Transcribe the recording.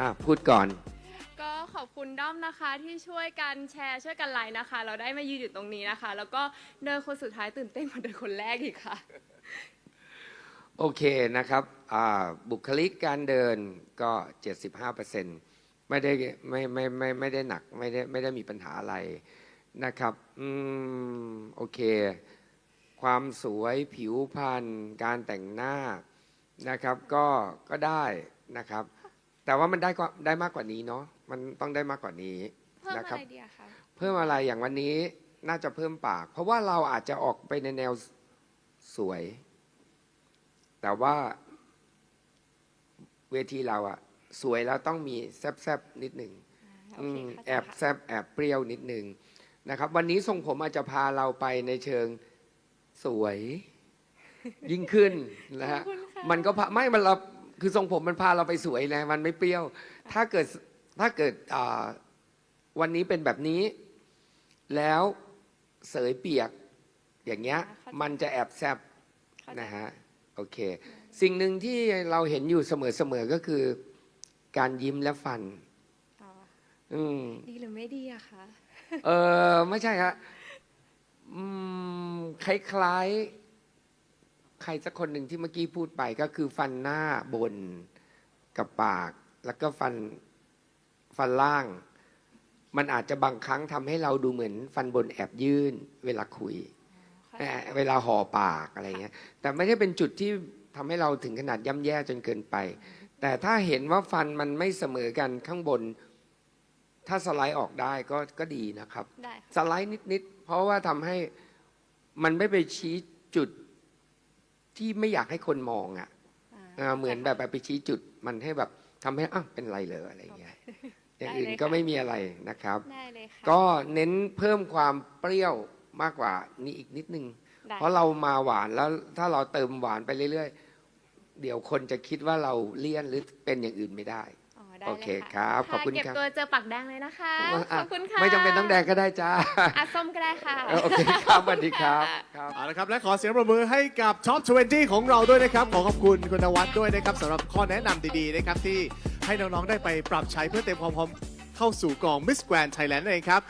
อะพูดก่อน ก็ขอบคุณด้อมนะคะที่ช่วยกันแชร์ช่วยกันไลน์นะคะ เราได้มายืนอยู่ตรงนี้นะคะ แล้วก็เดินคนสุดท้ายตื่นเต้นกว่าเดินคนแรกอีกค่ะ โอเคนะครับอ่าบุคลิกการเดินก็ 75%ไม่ได้ไม่ไม่ไม่ไม่ได้หนักไม่ได้ไม่ได้มีปัญหาอะไรนะครับอืมโอเค ความสวยผิวพรรณการแต่งหน้านะครับ ก็ก็ได้นะครับ แต่ว่ามันได้ก็ได้มากกว่านี้เนาะมันต้องได้มากกว่านี้ เพิ่มนะคอะรับไรดีอะคะเพิ่มอะไรอย่างวันนี้น่าจะเพิ่มปาก เพราะว่าเราอาจจะออกไปในแนวสวย แต่ว่าเวทีเราอะสวยแล้วต้องมีแซบๆนิดหนึ่งโออืเคมเข้าใจแอบค่ะ แซบแอบเปรี้ยวนิดหนึ่งนะครับ วันนี้ทรงผมอาจจะพาเราไปในเชิงสวย ยิ่งขึ้นนะฮะขอบคุณค่ะ มันก็พาไม่มันเรา คือทรงผมมันพาเราไปสวยนะมันไม่เปรี้ยว ถ้าเกิดถ้าเกิดอ่าวันนี้เป็นแบบนี้ แล้วเสยเปียก อย่างเงี้ยเข้าใจมันจะแอบแซบเข้าใจนะฮะโอเค สิ่งหนึ่งที่เราเห็นอยู่เสมอๆก็คือ การยิ้มและฟันอ๋ออืมดีหรือไม่ดีอะคะเออไม่ใช่ครับอืมคล้ายๆ ใครสักคนหนึ่งที่เมื่อกี้พูดไปก็คือฟันหน้าบนกับปาก แล้วก็ฟันฟันล่าง มันอาจจะบางครั้งทำให้เราดูเหมือน ฟันบนแอบยื่น เวลาคุยเข้าใจเอ่อเวลาห่อปากอะไรเงี้ย แต่ไม่ได้เป็นจุดที่ทำให้เราถึงขนาดย่ำแย่จนเกินไป แต่ถ้าเห็นว่าฟันมันไม่เสมอกันข้างบน ถ้าสไลด์ออกได้ก็ก็ดีนะครับได้ค่ะสไลด์นิดๆเพราะว่าทำให้มันไม่ไปชี้จุด ที่ไม่อยากให้คนมองอะ่ะอ่าเออเหมือนแบบไปชี้จุดมันให้แบบทำให้อ้าวเป็นไรเลยอะไรเงี้ยอย่างอื่นก็ไม่มีอะไรนะครับได้เลยค่ะก็เน้นเพิ่มความเปรี้ยวมากกว่านี้อีกนิดนึงได้เพราะเรามาหวานแล้วถ้าเราเติมหวานไปเรื่อย ๆ เดี๋ยวคนจะคิดว่าเราเลี่ยนหรือเป็นอย่างอื่นไม่ได้อ๋อได้ โอเลยเคค่ะครับ ขอบคุณะเก็บครับตัวเจอปักแดงเลยนะคะขอะอบคุณค่ะไม่จำเป็นต้องแดงก็ได้จ้าอะส้มก็ได้ค่ะ โอเคครับสวัสดีครับครับ เอาละครับและขอเสียงปรบมือให้กับ Top 20 ของเราด้วยนะครับ ขอขอบคุณคุณนวัดด้วยนะครับสำหรับข้อแนะนำดีๆนะครับที่ให้น้องๆได้ไปปรับใช้เพื่อเตรียมความพร้อมเข้าสู่กอง Miss Grand Thailand นั่นเองครับ